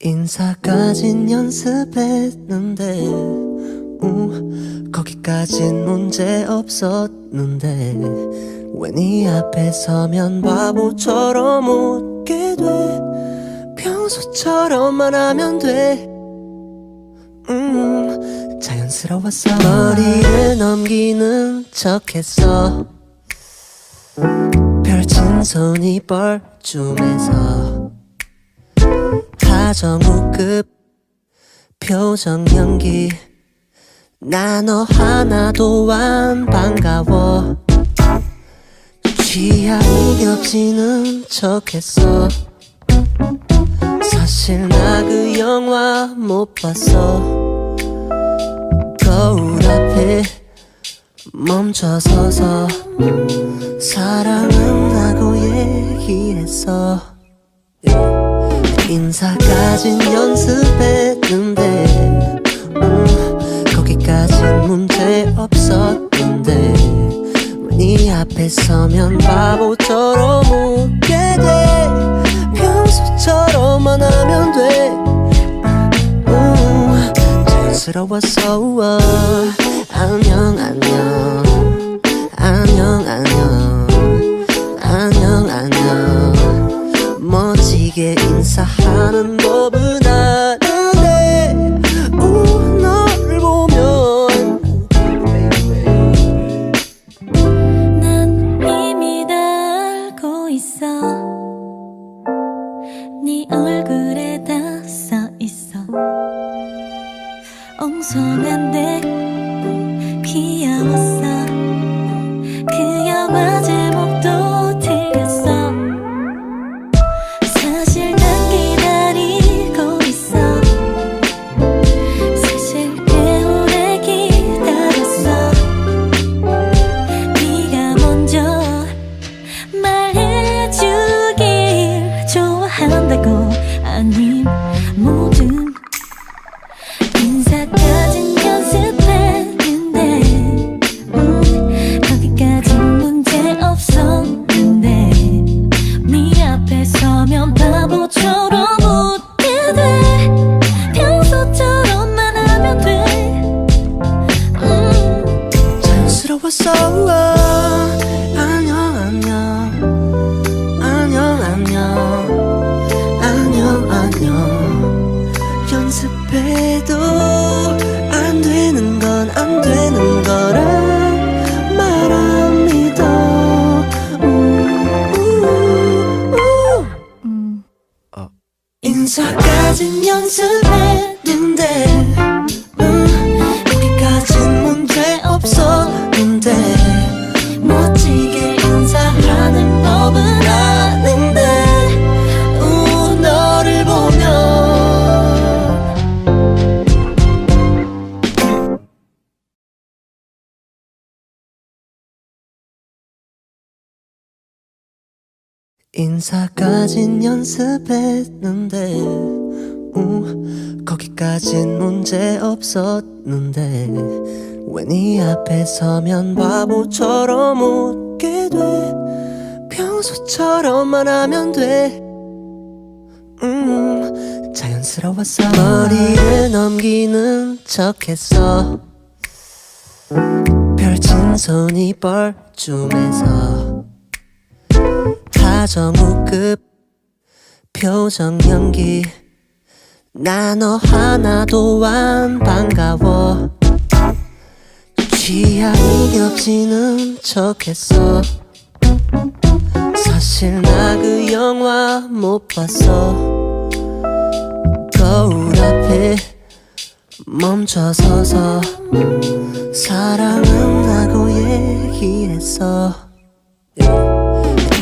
인사까진 연습했는데 음, 거기까진 문제 없었는데 왜네 앞에 서면 바보처럼 웃게 돼. 평소처럼만 하면 돼. 음, 자연스러웠어 머리를 넘기는 척했어. 펼친 손이 뻘쭘해서 하정우급 표정 연기. 나 너 하나도 안 반가워. 취향이 겹치는 척했어. 사실 나 그 영화 못 봤어. 거울 앞에 멈춰서서 사랑은 하고 얘기했어 인사까진 연습했는데 음, 거기까진 문제 없었는데 왜네 앞에 서면 바보처럼 웃게 돼. 평소처럼만 하면 돼. 음, 자연스러웠어 우와. 안녕 안녕. 안녕 안녕. 안녕 안녕 멋지게 인사하는 법은 아는데 우 너를 보면. 난 이미 다 알고 있어 인사까진 연습했 인사까진 연습했는데 음, 거기까진 문제 없었는데 왜네 앞에 서면 바보처럼 웃게 돼. 평소처럼만 하면 돼. 음, 자연스러웠어 머리를 넘기는 척했어. 펼친 손이 뻘쭘해서 하정우급 표정 연기. 나 너 하나도 안 반가워. 취향이 겹치는 척했어. 사실 나 그 영화 못 봤어. 거울 앞에 멈춰서서 사랑은 하고 얘기했어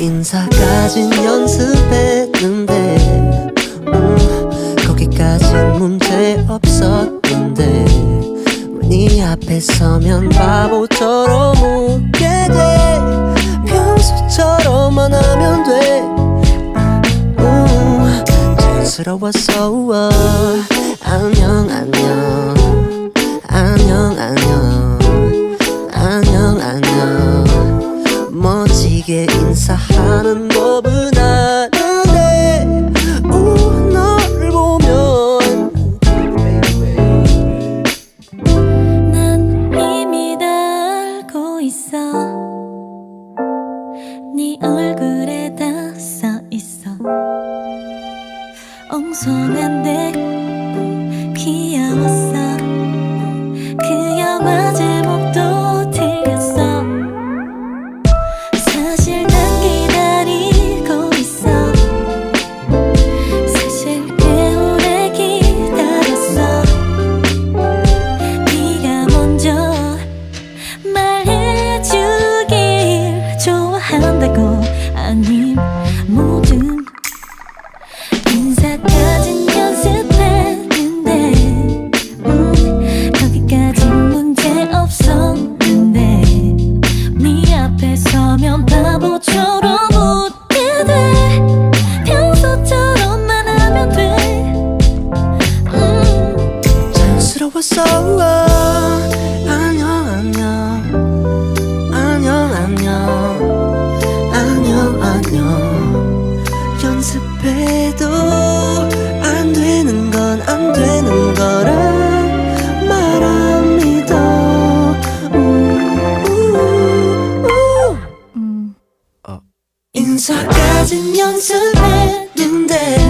인사까진 연습했는데 음, 거기까진 문제 없었는데 왜네 앞에 서면 바보처럼 웃게 돼. 평소처럼만 하면 돼. 음, 자연스러웠어 우와. 안녕 안녕. 안녕 안녕. 안녕 안녕. 멋지게 연습했는데